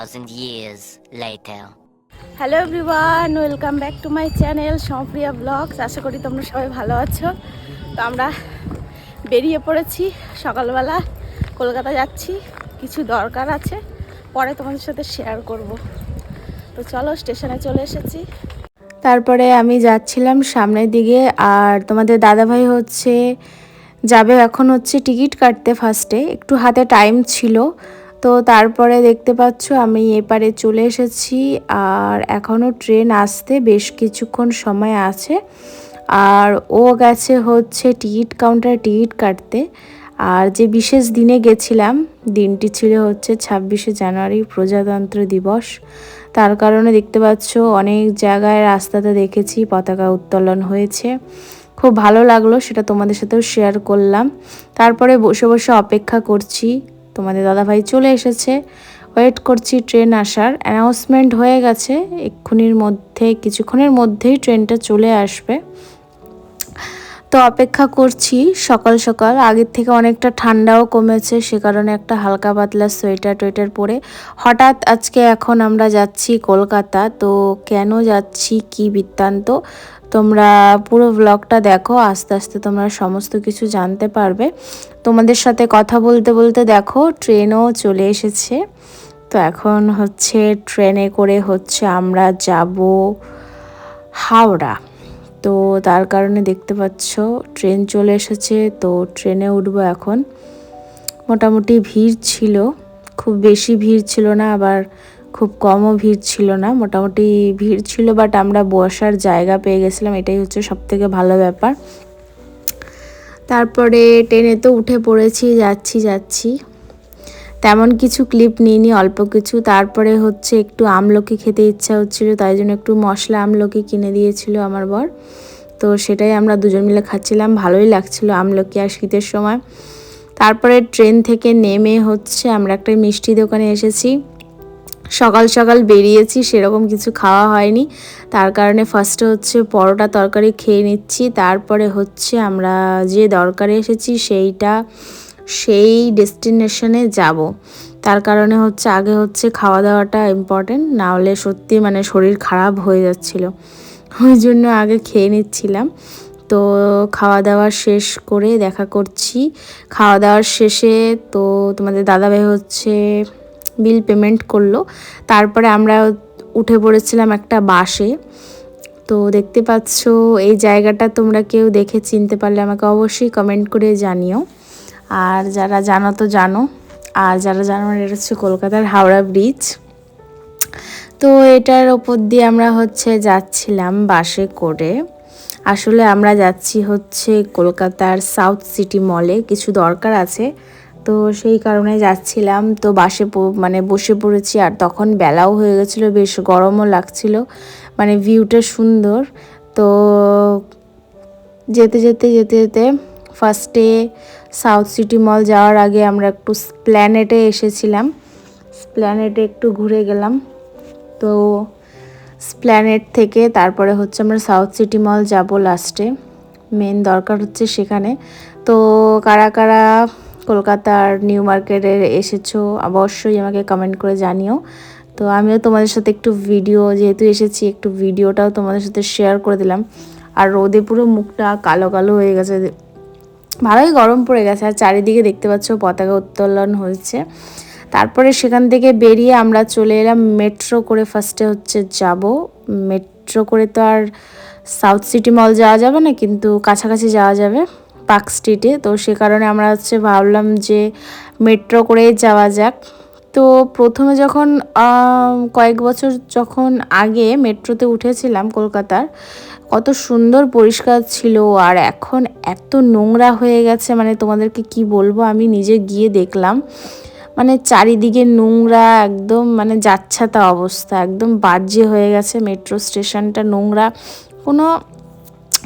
2,000 years later. Hello everyone welcome back to my channel Sampriya blogs আশা করি তোমরা সবাই ভালো আছো। তো আমরা বেরিয়ে পড়েছি। সকালবেলা কলকাতা যাচ্ছি। কিছু দরকার আছে। পরে তোমাদের সাথে শেয়ার করব। তো চলো স্টেশনে চলে এসেছি। তারপরে আমি যাচ্ছিলাম সামনের দিকে। আর তোমাদের দাদাভাই হচ্ছে যাবে এখন হচ্ছে টিকিট কাটতে ফার্স্টে একটু হাতে টাইম ছিল। তো তারপরে দেখতে পাচ্ছ আমি এপারে চলে এসেছি আর এখনও ট্রেন আসতে বেশ কিছুক্ষণ সময় আছে। আর ও গেছে হচ্ছে টিকিট কাউন্টার টিকিট কাটতে। আর যে বিশেষ দিনে গেছিলাম, দিনটি ছিল হচ্ছে ছাব্বিশে জানুয়ারি প্রজাতন্ত্র দিবস। তার কারণে দেখতে পাচ্ছ অনেক জায়গায় রাস্তাতে দেখেছি পতাকা উত্তোলন হয়েছে। খুব ভালো লাগল, সেটা তোমাদের সাথেও শেয়ার করলাম। তারপরে বসে বসে অপেক্ষা করছি তোমাদের দাদাভাই চলে এসেছে। ওয়েট করছি ট্রেন আসার। অ্যানাউন্সমেন্ট হয়ে গেছে। এক্ষুনির মধ্যে, কিছুক্ষণের মধ্যেই ট্রেনটা চলে আসবে। তো অপেক্ষা করছি সকাল সকাল। আগের থেকে অনেকটা ঠান্ডাও কমেছে, সে কারণে একটা হালকা পাতলা সোয়েটার টোয়েটার পরে হঠাৎ আজকে এখন আমরা যাচ্ছি কলকাতা। তো কেন যাচ্ছি কি বৃত্তান্ত তোমরা পুরো ব্লগটা দেখো, আস্তে আস্তে তোমরা সমস্ত কিছু জানতে পারবে। তোমাদের সাথে কথা বলতে বলতে দেখো ট্রেনও চলে এসেছে। তো এখন হচ্ছে ট্রেনে করে হচ্ছে আমরা যাব হাওড়া। তো তার কারণে দেখতে পাচ্ছ ট্রেন চলে এসেছে, তো ট্রেনে উঠবো এখন। মোটামুটি ভিড় ছিল, খুব বেশি ভিড় ছিল না, আবার খুব কমও ভিড় ছিল না, মোটামুটি ভিড় ছিল বাট আমরা বসার জায়গা পেয়ে গেছিলাম, এটাই হচ্ছে সব থেকে ভালো ব্যাপার। তারপরে ট্রেনে তো উঠে পড়েছি, যাচ্ছি যাচ্ছি। তেমন কিছু ক্লিপ নিইনি, অল্প কিছু। তারপরে হচ্ছে একটু আমলকি খেতে ইচ্ছা হচ্ছিল, তাই জন্য একটু মশলা আমলকি কিনে দিয়েছিল আমার বর। তো সেটাই আমরা দুজন মিলে খাচ্ছিলাম, ভালোই লাগছিল আমলকি আর শীতের সময়। তারপরে ট্রেন থেকে নেমে হচ্ছে আমরা একটা মিষ্টি দোকানে এসেছি। সকাল সকাল বেরিয়েছি, সেরকম কিছু খাওয়া হয়নি। তার কারণে ফার্স্টে হচ্ছে পরোটা তরকারি খেয়ে নিচ্ছি। তারপরে হচ্ছে আমরা যে দরকারে এসেছি সেইটা, সেই ডেস্টিনেশনে যাব। তার কারণে হচ্ছে আগে হচ্ছে খাওয়া দাওয়াটা ইম্পর্টেন্ট না হলে সত্যি মানে শরীর খারাপ হয়ে যাচ্ছিল। ওই জন্য আগে খেয়ে নিচ্ছিলাম। তো খাওয়া দাওয়া শেষ করে দেখা করছি। খাওয়া দাওয়ার শেষে তো তোমাদের দাদাভাই হচ্ছে বিল পেমেন্ট করল। তারপরে আমরা উঠে পড়েছিলাম একটা বাসে। তো দেখতে পাচ্ছ, এই জায়গাটা তোমরা কেউ দেখে চিনতে পারলে আমাকে অবশ্যই কমেন্ট করে জানিও। আর যারা জানো তো জানো, আর যারা জানো এটা হচ্ছে কলকাতার হাওড়া ব্রিজ তো এটার ওপর দিয়ে আমরা হচ্ছে যাচ্ছিলাম বাসে করে। আসলে আমরা যাচ্ছি হচ্ছে কলকাতার সাউথ সিটি মলে কিছু দরকার আছে। তো সেই কারণে যাচ্ছিলাম। তো বাসে মানে বসে পড়েছি আর তখন বেলাও হয়ে গেছিল, বেশ গরমও লাগছিল। মানে ভিউটা সুন্দর। তো যেতে যেতে যেতে যেতে ফার্স্টে সাউথ সিটি মল যাওয়ার আগে আমরা একটু স্প্ল্যানেটে এসেছিলাম। স্প্ল্যানেটে একটু ঘুরে গেলাম। তো স্প্ল্যানেট থেকে তারপরে হচ্ছে আমরা সাউথ সিটি মল যাব লাস্টে মেন দরকার হচ্ছে সেখানে। তো কারা কারা কলকাতার নিউ মার্কেটে এসেছ, অবশ্যই আমাকে কমেন্ট করে জানিও। তো আমিও তোমাদের সাথে একটু ভিডিও যেহেতু এসেছি, একটু ভিডিওটাও তোমাদের সাথে শেয়ার করে দিলাম। আর রোদে পুরো মুখটা কালো কালো হয়ে গেছে। ভালোই গরম পড়ে গেছে, আর চারিদিকে দেখতে পাচ্ছ পতাকা উত্তোলন হয়েছে। তারপরে সেখান থেকে বেরিয়ে আমরা চলে এলাম মেট্রো করে ফার্স্টে হচ্ছে যাব। মেট্রো করে তো আর সাউথ সিটি মল যাওয়া যাবে না, কিন্তু কাছাকাছি যাওয়া যাবে। পার্ক স্ট্রিটে। তো সে কারণে আমরা হচ্ছে ভাবলাম যে মেট্রো করেই যাওয়া যাক। তো প্রথমে যখন কয়েক বছর যখন আগে মেট্রোতে উঠেছিলাম কলকাতার, কত সুন্দর পরিষ্কার ছিল আর এখন এত নোংরা হয়ে গেছে মানে তোমাদেরকে কি বলব, আমি নিজে গিয়ে দেখলাম। মানে চারিদিকে নোংরা, একদম মানে যাচ্ছাতা অবস্থা, একদম বাজে হয়ে গেছে মেট্রো স্টেশনটা নোংরা। কোনো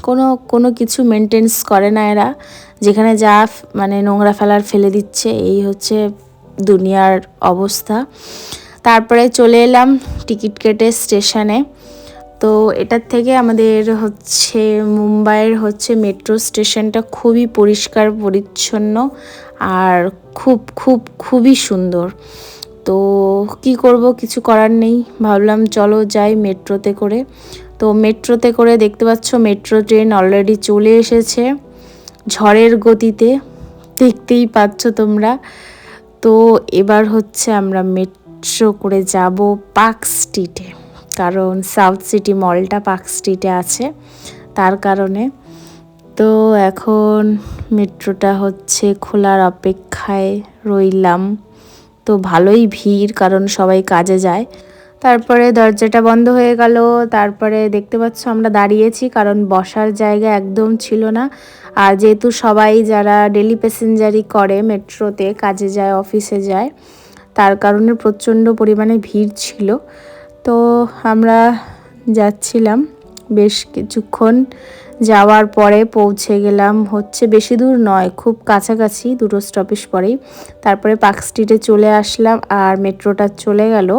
কোনো কোনো কিছু মেনটেন্স করে না এরা। যেখানে যা মানে নোংরা ফেলার ফেলে দিচ্ছে, এই হচ্ছে দুনিয়ার অবস্থা। তারপরে চলে এলাম টিকিট কেটে স্টেশনে। তো এটার থেকে আমাদের হচ্ছে মুম্বাইয়ের হচ্ছে মেট্রো স্টেশনটা খুবই পরিষ্কার, পরিচ্ছন্ন আর খুব খুব, খুবই সুন্দর। তো কি করব কিছু করার নেই। ভাবলাম চলো যাই মেট্রোতে করে। তো মেট্রোতে করে দেখতে পাচ্ছ মেট্রো ট্রেন অলরেডি চলে এসেছে ঝড়ের গতিতে। দেখতেই পাচ্ছ তোমরা। তো এবার হচ্ছে আমরা মেট্রো করে যাব পার্ক স্ট্রিটে। কারণ সাউথ সিটি মলটা পার্ক স্ট্রিটে আছে তার কারণে। তো এখন মেট্রোটা হচ্ছে খোলার অপেক্ষায় রইলাম। তো ভালোই ভিড়, কারণ সবাই কাজে যায়। তারপরে দরজাটা বন্ধ হয়ে গেল, তারপরে দেখতে পাচ্ছ আমরা দাঁড়িয়েছি, কারণ বসার জায়গা একদম ছিল না। আর যেহেতু সবাই যারা ডেলি প্যাসেঞ্জারি করে মেট্রোতে, কাজে যায়, অফিসে যায়, তার কারণে প্রচণ্ড পরিমাণে ভিড় ছিল। তো আমরা যাচ্ছিলাম বেশ কিছুক্ষণ যাওয়ার পরে পৌঁছে গেলাম হচ্ছে বেশি দূর নয়, খুব কাছাকাছি, দুটো স্টপেজ পরেই। তারপরে পার্ক স্ট্রিটে চলে আসলাম আর মেট্রোটা চলে গেল।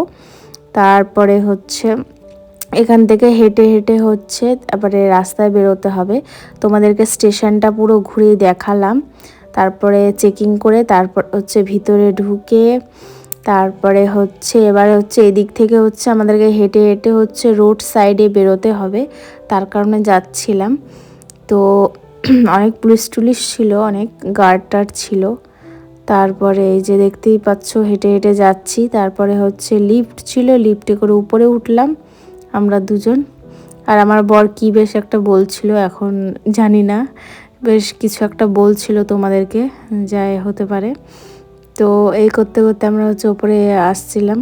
তারপরে হচ্ছে এখান থেকে হেঁটে হেঁটে হচ্ছে তারপরে রাস্তায় বেরোতে হবে। তোমাদেরকে স্টেশনটা পুরো ঘুরে দেখালাম। তারপরে চেকিং করে তারপর হচ্ছে ভিতরে ঢুকে তারপরে হচ্ছে, এবার হচ্ছে এদিক থেকে হচ্ছে আমাদেরকে হেঁটে হেঁটে হচ্ছে রোড সাইডে বেরোতে হবে। তার কারণে যাচ্ছিলাম। তো অনেক পুলিশ টুলিশ ছিল, অনেক গার্ড টার্ড ছিল। তারপরে এই যে দেখতেই পাচ্ছ, হেঁটে হেঁটে যাচ্ছি। তারপরে হচ্ছে লিফট ছিল, লিফটে করে উপরে উঠলাম আমরা দুজন। আর আমার বর কি বেশ একটা বলছিল এখন জানি না। বেশ কিছু একটা বলছিল তোমাদেরকে, যাই হতে পারে। তো এই করতে করতে আমরা হচ্ছে ওপরে আসছিলাম।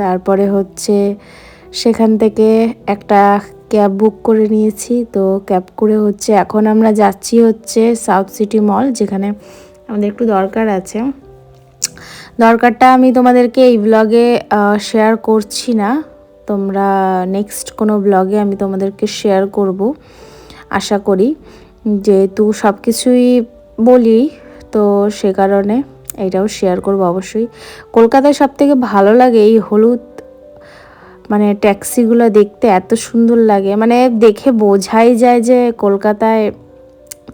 তারপরে হচ্ছে সেখান থেকে একটা ক্যাব বুক করে নিয়েছি। তো ক্যাব করে হচ্ছে এখন আমরা যাচ্ছি হচ্ছে সাউথ সিটি মল, যেখানে আমাদের একটু দরকার আছে। দরকারটা আমি তোমাদেরকে এই ব্লগে শেয়ার করছি না। তোমরা নেক্সট কোনো ব্লগে আমি তোমাদেরকে শেয়ার করব, আশা করি। যেহেতু সব কিছুই বলি, তো সে কারণে এটাও শেয়ার করব অবশ্যই। কলকাতায় সব থেকে ভালো লাগে এই হলুদ মানে ট্যাক্সিগুলো দেখতে এত সুন্দর লাগে। মানে দেখে বোঝাই যায় যে কলকাতায়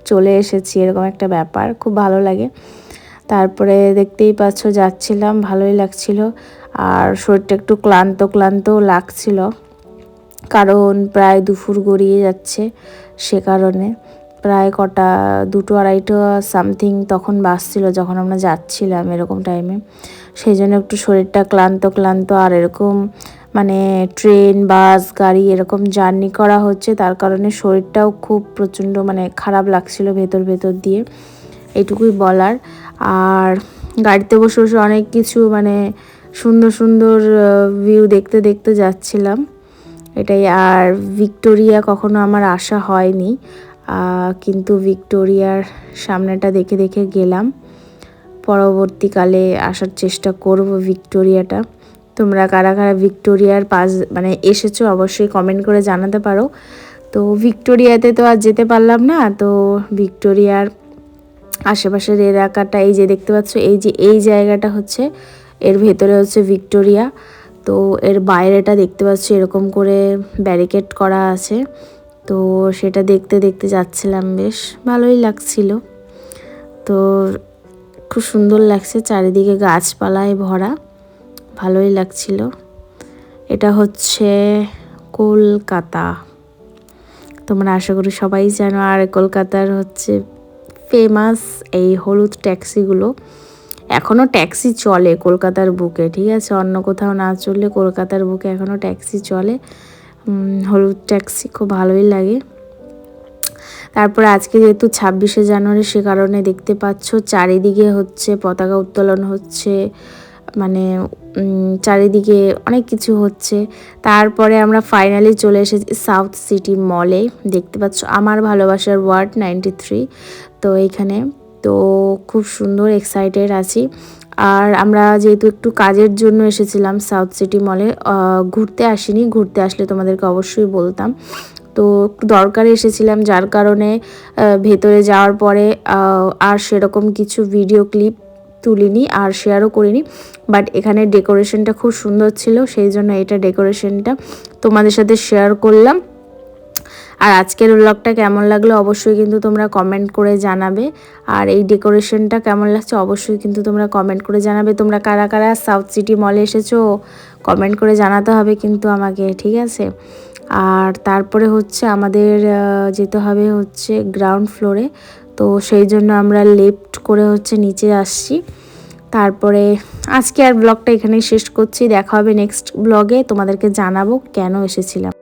চলে এসেছি, এরকম একটা ব্যাপার। খুব ভালো লাগে। তারপরে দেখতেই পাচ্ছ, যাচ্ছিলাম, ভালোই লাগছিল। আর শরীরটা একটু ক্লান্ত ক্লান্ত লাগছিল। কারণ প্রায় দুপুর গড়িয়ে যাচ্ছে সে কারণে। প্রায় কটা, দুটো আড়াইটো সামথিং তখন বাসছিল যখন আমরা যাচ্ছিলাম এরকম টাইমে সেই জন্য একটু শরীরটা ক্লান্ত ক্লান্ত। আর এরকম মানে ট্রেন বাস গাড়ি এরকম জার্নি করা হচ্ছে, তার কারণে শরীরটাও খুব প্রচণ্ড মানে খারাপ লাগছিল ভেতর ভেতর দিয়ে। এটুকুই বলার। আর গাড়িতে বসে বসে অনেক কিছু মানে সুন্দর সুন্দর ভিউ দেখতে দেখতে যাচ্ছিলাম। এটাই। আর ভিক্টোরিয়া কখনো আমার আসা হয়নি। কিন্তু ভিক্টোরিয়ার সামনেটা দেখে দেখে গেলাম। পরবর্তীকালে আসার চেষ্টা করব ভিক্টোরিয়াটা। তোমরা কারা কারা ভিক্টোরিয়ার পাশ মানে এসেছ অবশ্যই কমেন্ট করে জানাতে পারো। তো ভিক্টোরিয়াতে তো আর যেতে পারলাম না, তো ভিক্টোরিয়ার আশেপাশের এলাকাটা, এই যে দেখতে পাচ্ছ, এই যে, এই জায়গাটা হচ্ছে, এর ভেতরে হচ্ছে ভিক্টোরিয়া। তো এর বাইরেটা দেখতে পাচ্ছ, এরকম করে ব্যারিকেড করা আছে। তো সেটা দেখতে দেখতে যাচ্ছিলাম বেশ। ভালোই লাগছিল। তো খুব সুন্দর লাগছে চারিদিকে গাছপালায় ভরা। ভালোই লাগছিল। এটা হচ্ছে কলকাতা। তোমরা আশা করি সবাই জানো। আর কলকাতার হচ্ছে ফেমাস এই হলুদ ট্যাক্সিগুলো। এখনও ট্যাক্সি চলে কলকাতার বুকে, ঠিক আছে? অন্য কোথাও না চললে কলকাতার বুকে এখনও ট্যাক্সি চলে। হলুদ ট্যাক্সি খুব ভালোই লাগে। তারপরে আজকে যেহেতু ছাব্বিশে জানুয়ারি, সে কারণে দেখতে পাচ্ছ চারিদিকে হচ্ছে পতাকা উত্তোলন হচ্ছে মানে চারিদিকে অনেক কিছু হচ্ছে। তারপরে আমরা ফাইনালি চলে এসেছি সাউথ সিটি মলে দেখতে পাচ্ছ আমার ভালোবাসার ওয়ার্ড নাইনটি থ্রি তো এখানে। তো খুব সুন্দর এক্সাইটেড আছি। আর আমরা যেহেতু একটু কাজের জন্য এসেছিলাম সাউথ সিটি মলে ঘুরতে আসিনি। ঘুরতে আসলে তোমাদেরকে অবশ্যই বলতাম। তো দরকারে এসেছিলাম, যার কারণে ভেতরে যাওয়ার পরে আর সেরকম কিছু ভিডিও ক্লিপ তুলিনি, আর শেয়ারও করিনি। বাট এখানে ডেকোরেশনটা খুব সুন্দর ছিল, সেই জন্য এটা ডেকোরেশনটা তোমাদের সাথে শেয়ার করলাম। আর আজকের ব্লগটা কেমন লাগল অবশ্যই কিন্তু তোমরা কমেন্ট করে জানাবে। আর এই ডেকোরেশনটা কেমন লাগছে অবশ্যই কিন্তু তোমরা কমেন্ট করে জানাবে। তোমরা কারা কারা সাউথ সিটি মলে এসেছ কমেন্ট করে জানাতে হবে কিন্তু আমাকে, ঠিক আছে? আর তারপরে হচ্ছে আমাদের যেতে হবে হচ্ছে গ্রাউন্ড ফ্লোরে তো সেই জন্য আমরা লেফট করে হচ্ছে নিচে আসছি। তারপরে আজকে আর ব্লগটা এখানেই শেষ করছি। দেখা হবে নেক্সট ব্লগে তোমাদেরকে জানাব কেন এসেছিলাম।